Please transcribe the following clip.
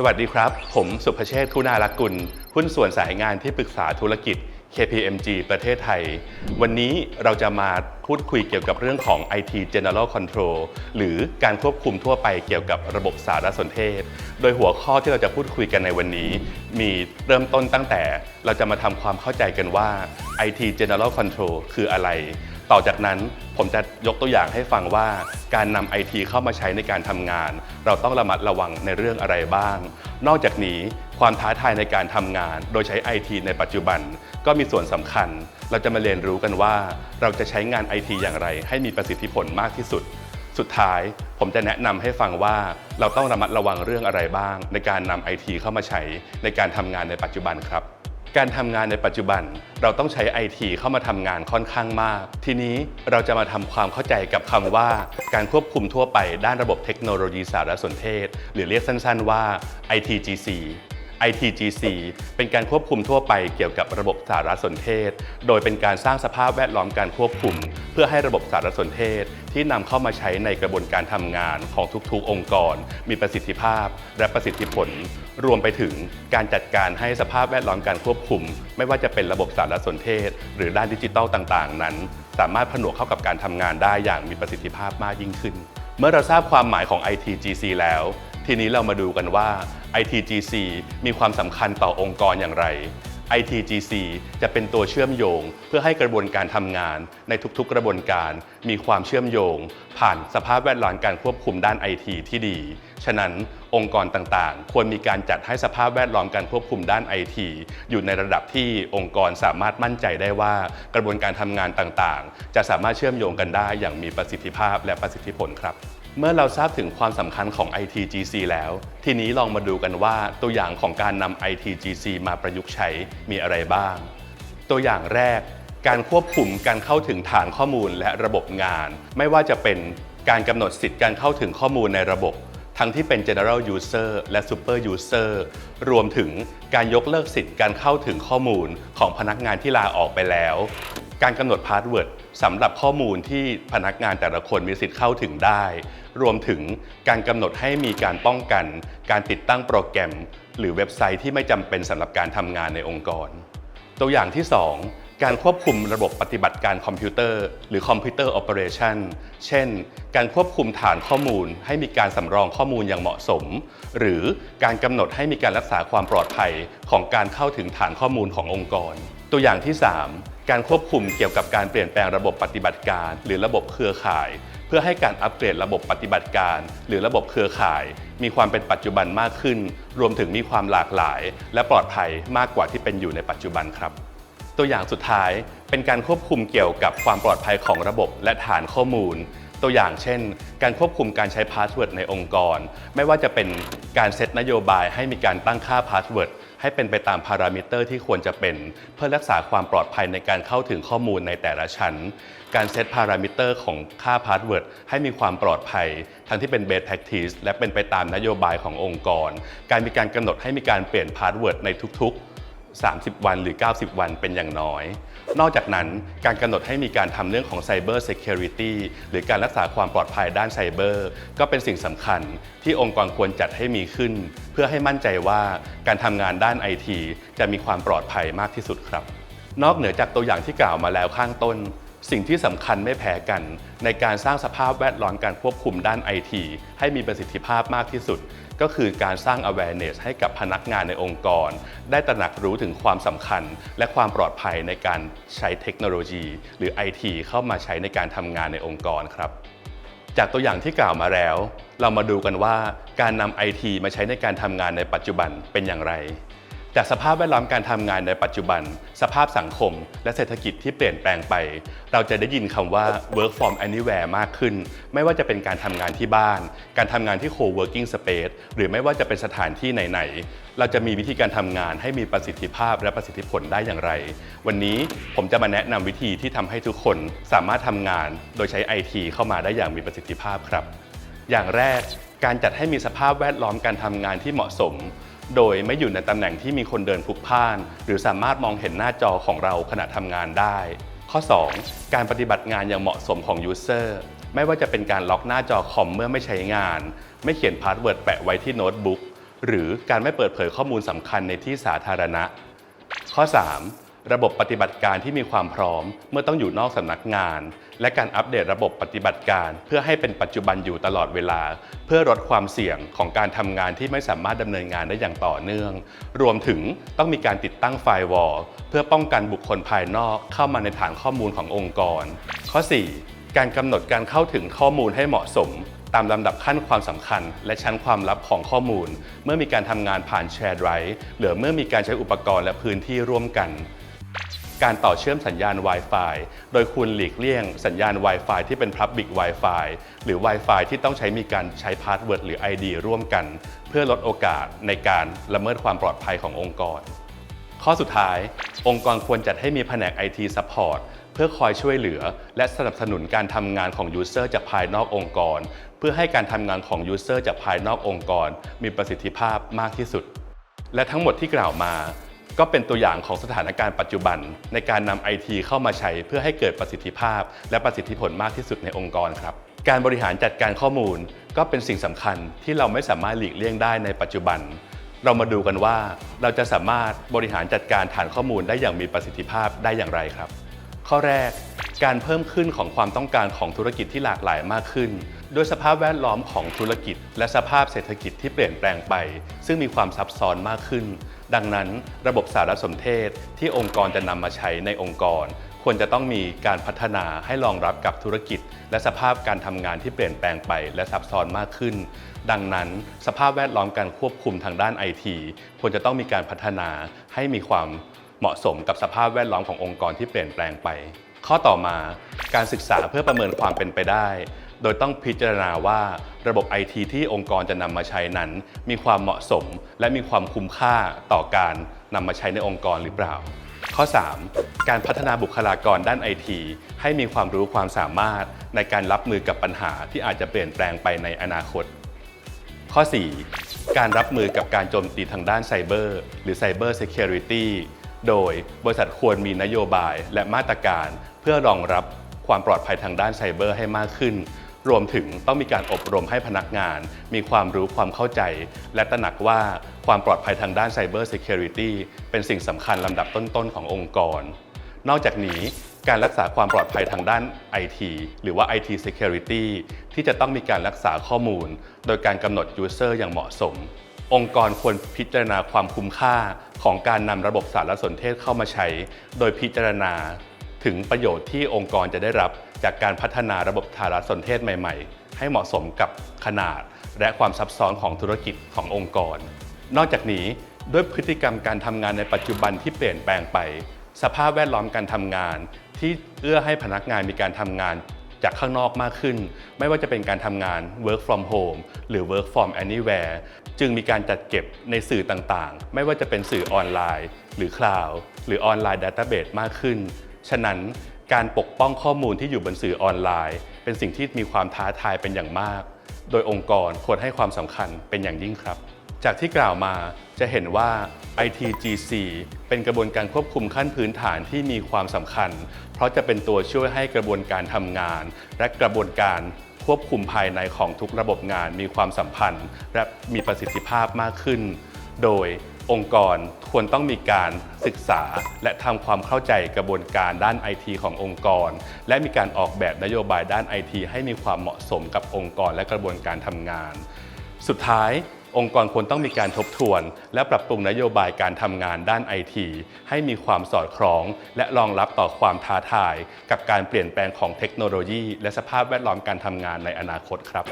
สวัสดีครับ ผมสุภเชษฐ์คุณารักกุล หุ้นส่วนสายงานที่ปรึกษาธุรกิจ KPMG ประเทศไทย วันนี้เราจะมาพูดคุยเกี่ยวกับเรื่องของ IT General Control หรือการควบคุมทั่วไปเกี่ยวกับระบบสารสนเทศ โดยหัวข้อที่เราจะพูดคุยกันในวันนี้ มีเริ่มต้นตั้งแต่ เราจะมาทำความเข้าใจกันว่า IT General Control คืออะไร ต่อจากนั้นผมจะยกตัวอย่างให้ฟังว่าการนำไอทีเข้ามาใช้ในการทำงาน เราต้องระมัดระวังในเรื่องอะไรบ้าง นอกจากนี้ความท้าทายในการทำงาน โดยใช้ไอทีในปัจจุบัน ก็มีส่วนสำคัญ เราจะมาเรียนรู้กันว่า เราจะใช้งานไอทีอย่างไร ให้มีประสิทธิผลมากที่สุด สุดท้ายผมจะแนะนำให้ฟังว่าเราต้องระมัดระวังเรื่องอะไรบ้าง ในการนำไอทีเข้ามาใช้ในการทำงานในปัจจุบันครับ การทำงานในปัจจุบัน เราต้องใช้ไอทีเข้ามาทำงานค่อนข้างมาก ทีนี้เราจะมาทำความเข้าใจกับคำว่า การควบคุมทั่วไปด้านระบบเทคโนโลยีสารสนเทศ หรือเรียกสั้นๆว่า ITGC ITGC เป็นการควบคุมทั่วไปเกี่ยวกับระบบสารสนเทศ โดยเป็นการสร้างสภาพแวดล้อมการควบคุม เพื่อให้ระบบสารสนเทศ ที่นำเข้ามาใช้ในกระบวนการทำงานของทุกๆ องค์กร มีประสิทธิภาพ และประสิทธิผล รวมไปถึงการจัดการให้สภาพแวดล้อมการควบคุม ไม่ว่าจะเป็นระบบสารสนเทศ หรือด้านดิจิทัลต่างๆ นั้น สามารถผนวกเข้ากับการทำงานได้อย่างมีประสิทธิภาพมากยิ่งขึ้น เมื่อเราทราบความหมายของ ITGC แล้ว ทีนี้เรามาดูกันว่า ITGC มีความสำคัญต่อองค์กรอย่างไร ITGC จะเป็นตัวเชื่อมโยง เพื่อให้กระบวนการทำงาน ในทุกๆ กระบวนการ มีความเชื่อมโยง ผ่านสภาพแวดล้อมการควบคุมด้าน IT ที่ดี ฉะนั้นองค์กรต่างๆ ควรมีการจัดให้สภาพแวดล้อมการควบคุมด้าน IT อยู่ในระดับที่องค์กรสามารถมั่นใจได้ว่า กระบวนการทำงานต่างๆ จะสามารถเชื่อมโยงกันได้อย่างมีประสิทธิภาพและประสิทธิผลครับ เมื่อเราทราบถึงความสำคัญของ ITGC แล้ว ทีนี้ลองมาดูกันว่าตัวอย่างของการนำ ITGC มาประยุกต์ใช้มีอะไรบ้าง ตัวอย่างแรก การควบคุมการเข้าถึงฐานข้อมูลและระบบงาน ไม่ว่าจะเป็นการกำหนดสิทธิ์การเข้าถึงข้อมูลในระบบ ทั้งที่เป็น general user และ super user รวมถึงการยกเลิกสิทธิ์การเข้าถึงข้อมูลของพนักงานที่ลาออกไปแล้ว การกำหนดพาสเวิร์ดสำหรับข้อมูลที่พนักงานแต่ละคนมีสิทธิ์เข้าถึงได้ รวมถึงการกำหนดให้มีการป้องกัน การติดตั้งโปรแกรม หรือเว็บไซต์ที่ไม่จำเป็นสำหรับการทำงานในองค์กร ตัวอย่างที่ 2การควบคุมระบบปฏิบัติการคอมพิวเตอร์ หรือคอมพิวเตอร์ o อ e r a t i o n เช่น การควบคุมฐานข้อมูล ให้มีการสำรองข้อมูลอย่างเหมาะสม หรือการกำหนดให้มีการรักษาความปลอดภัยของการเข้าถึงฐานข้อมูลขององค์กร ตัวอย่างที่ 3 การควบคุมเกี่ยวกับการเปลี่ยนแปลงระบบปฏิบัติการ หรือระบบเครือข่าย เพื่อให้การอัปเกรดระบบปฏิบัติการ หรือระบบเครือข่าย มีความเป็นปัจจุบันมากขึ้น รวมถึงมีความหลากหลาย และปลอดภัยมากกว่าที่เป็นอยู่ในปัจจุบันครับ ตัวอย่างสุดท้ายเป็นการควบคุมเกี่ยวกับความปลอดภัยของระบบและฐานข้อมูล ตัวอย่างเช่น การควบคุมการใช้พาสเวิร์ดในองค์กร ไม่ว่าจะเป็นการเซตนโยบายให้มีการตั้งค่าพาสเวิร์ด ให้เป็นไปตามพารามิเตอร์ที่ควรจะเป็น เพื่อรักษาความปลอดภัยในการเข้าถึงข้อมูลในแต่ละชั้น การเซตพารามิเตอร์ของค่าพาสเวิร์ดให้มีความปลอดภัย ทั้งที่เป็นเบสแท็กทีสและเป็นไปตามนโยบายขององค์กร การมีการกำหนดให้มีการเปลี่ยนพาสเวิร์ดในทุก ๆ 30 วันหรือ 90 วันเป็นอย่างน้อย นอกจากนั้นการกำหนดให้มีการทำเรื่องของ Cyber Security หรือการรักษาความปลอดภัยด้านไซเบอร์ก็เป็นสิ่งสำคัญที่องค์กรควรจัดให้มีขึ้น เพื่อให้มั่นใจว่าการทำงานด้านไอทีจะมีความปลอดภัยมากที่สุดครับ นอกเหนือจากตัวอย่างที่กล่าวมาแล้วข้างต้น สิ่งที่สำคัญไม่แพ้กัน ในการสร้างสภาพแวดล้อมการควบคุมด้านไอทีให้มีประสิทธิภาพมากที่สุด ก็คือการสร้าง awareness ให้กับพนักงานในองค์กร ได้ตระหนักรู้ถึงความสำคัญ และความปลอดภัยในการใช้เทคโนโลยี หรือ IT เข้ามาใช้ในการทำงานในองค์กรครับ จากตัวอย่างที่กล่าวมาแล้ว เรามาดูกันว่าการนำ IT มาใช้ในการทำงานในปัจจุบันเป็นอย่างไร จากสภาพแวดล้อมการทำงานในปัจจุบัน สภาพสังคม และเศรษฐกิจที่เปลี่ยนแปลงไป เราจะได้ยินคำว่า work from anywhere มากขึ้น ไม่ว่าจะเป็นการทำงานที่บ้าน การทำงานที่ co-working space หรือไม่ว่าจะเป็นสถานที่ไหนๆ เราจะมีวิธีการทำงานให้มีประสิทธิภาพและประสิทธิผลได้อย่างไร วันนี้ผมจะมาแนะนำวิธีที่ทำให้ทุกคนสามารถทำงาน โดยใช้ IT เข้ามาได้อย่างมีประสิทธิภาพครับ อย่างแรก การจัดให้มีสภาพแวดล้อมการทำงานที่เหมาะสม โดยไม่อยู่ในตำแหน่งที่มีคนเดินพลุกพล่าน หรือสามารถมองเห็นหน้าจอของเราขณะทำงานได้ ข้อ 2 การปฏิบัติงานอย่างเหมาะสมของยูเซอร์ไม่ว่าจะเป็นการล็อกหน้าจอคอมเมื่อไม่ใช้งาน ไม่เขียนพาสเวิร์ดแปะไว้ที่โน้ตบุ๊กหรือการไม่เปิดเผยข้อมูลสำคัญในที่สาธารณะ ข้อ 3. ระบบปฏิบัติการที่มีความพร้อม เมื่อต้องอยู่นอกสำนักงาน และการอัปเดตระบบปฏิบัติการ เพื่อให้เป็นปัจจุบันอยู่ตลอดเวลา เพื่อลดความเสี่ยงของการทำงานที่ไม่สามารถดำเนินงานได้อย่างต่อเนื่อง รวมถึงต้องมีการติดตั้งไฟวอลเพื่อป้องกันบุคคลภายนอกเข้ามาในฐานข้อมูลขององค์กร ข้อ 4. การกำหนดการเข้าถึงข้อมูลให้เหมาะสมตามลำดับขั้นความสำคัญ และชั้นความลับของข้อมูล เมื่อมีการทำงานผ่านแชร์ไรฟ์หรือเมื่อมีการใช้อุปกรณ์และพื้นที่ร่วมกัน การต่อเชื่อมสัญญาณ Wi-Fi โดยคุณหลีกเลี่ยงสัญญาณ Wi-Fi ที่เป็น Public Wi-Fi หรือ Wi-Fi ที่ต้องใช้มีการใช้พาสเวิร์ดหรือ ID ร่วมกัน เพื่อลดโอกาสในการละเมิดความปลอดภัยขององค์กร ข้อสุดท้าย องค์กรควรจัดให้มีแผนก IT Support เพื่อคอยช่วยเหลือ และสนับสนุนการทำงานของ User จากภายนอกองค์กร เพื่อให้การทำงานของ User จากภายนอกองค์กร มีประสิทธิภาพมากที่สุด และทั้งหมดที่กล่าวมา ก็เป็นตัวอย่างของสถานการณ์ปัจจุบัน ในการนำไอทีเข้ามาใช้เพื่อให้เกิดประสิทธิภาพ และประสิทธิผลมากที่สุดในองค์กรครับ การบริหารจัดการข้อมูล ก็เป็นสิ่งสำคัญที่เราไม่สามารถหลีกเลี่ยงได้ในปัจจุบัน เรามาดูกันว่า เราจะสามารถบริหารจัดการฐานข้อมูลได้อย่างมีประสิทธิภาพได้อย่างไรครับ ข้อแรก การเพิ่มขึ้นของความต้องการของธุรกิจที่หลากหลายมากขึ้นด้วยสภาพแวดล้อมของธุรกิจ และสภาพเศรษฐกิจที่เปลี่ยนแปลงไป ซึ่งมีความซับซ้อนมากขึ้น ดังนั้นระบบสารสนเทศที่องค์กรจะนำมาใช้ในองค์กร ควรจะต้องมีการพัฒนาให้รองรับกับธุรกิจ และสภาพการทำงานที่เปลี่ยนแปลงไปและซับซ้อนมากขึ้น ดังนั้นสภาพแวดล้อมการควบคุมทางด้านไอทีควรจะต้องมีการพัฒนาให้มีความเหมาะสมกับสภาพแวดล้อมขององค์กรที่เปลี่ยนแปลงไป ข้อต่อมาการศึกษาเพื่อประเมินความเป็นไปได้ โดยต้องพิจารณาว่าระบบไอทีที่องค์กรจะนำมาใช้นั้น มีความเหมาะสม และมีความคุ้มค่าต่อการนำมาใช้ในองค์กรหรือเปล่า ข้อ 3. การพัฒนาบุคลากรด้านไอทีให้มีความรู้ความสามารถในการรับมือกับปัญหาที่อาจจะเปลี่ยนแปลงไปในอนาคต ข้อ 4. การรับมือกับการโจมตีทางด้านไซเบอร์หรือ Cyber Security โดยบริษัทควรมีนโยบายและมาตรการ เพื่อรองรับความปลอดภัยทางด้านไซเบอร์ให้มากขึ้น รวมถึงต้องมีการอบรมให้พนักงาน มีความรู้ความเข้าใจ และตระหนักว่าความปลอดภัยทางด้าน Cyber Security เป็นสิ่งสำคัญลำดับต้นๆขององค์กร นอกจากนี้การรักษาความปลอดภัยทางด้าน IT หรือว่า IT Security ที่จะต้องมีการรักษาข้อมูล โดยการกำหนด User อย่างเหมาะสม องค์กรควรพิจารณาความคุ้มค่าของการนำระบบสารสนเทศเข้ามาใช้ โดยพิจารณา ถึงประโยชน์ที่องค์กรจะได้รับจากการพัฒนาระบบสารสนเทศใหม่ ๆ ให้เหมาะสมกับขนาด และความซับซ้อนของธุรกิจขององค์กร นอกจากนี้ด้วยพฤติกรรมการทำงานในปัจจุบันที่เปลี่ยนแปลงไป สภาพแวดล้อมการทำงาน ที่เอื้อให้พนักงานมีการทำงานจากข้างนอกมากขึ้น ไม่ว่าจะเป็นการทำงาน work from home หรือ work from anywhere จึงมีการจัดเก็บในสื่อต่างๆ ไม่ว่าจะเป็นสื่อออนไลน์ หรือ cloud หรือออนไลน์ database มากขึ้น ฉะนั้นการปกป้องข้อมูลที่อยู่บนสื่อออนไลน์ เป็นสิ่งที่มีความท้าทายเป็นอย่างมาก โดยองค์กรควรให้ความสำคัญเป็นอย่างยิ่งครับ จากที่กล่าวมาจะเห็นว่า ITGC เป็นกระบวนการควบคุมขั้นพื้นฐานที่มีความสำคัญ เพราะจะเป็นตัวช่วยให้กระบวนการทำงาน และกระบวนการควบคุมภายในของทุกระบบงานมีความสัมพันธ์ และมีประสิทธิภาพมากขึ้น โดยองค์กรควรต้องมีการศึกษา และทำความเข้าใจกระบวนการด้านไอทีขององค์กร และมีการออกแบบนโยบายด้านไอทีให้มีความเหมาะสมกับองค์กรและกระบวนการทำงาน สุดท้ายองค์กรควรต้องมีการทบทวน และปรับปรุงนโยบายการทำงานด้านไอทีให้มีความสอดคล้อง และรองรับต่อความท้าทาย กับการเปลี่ยนแปลงของเทคโนโลยี และสภาพแวดล้อมการทำงานในอนาคตครับ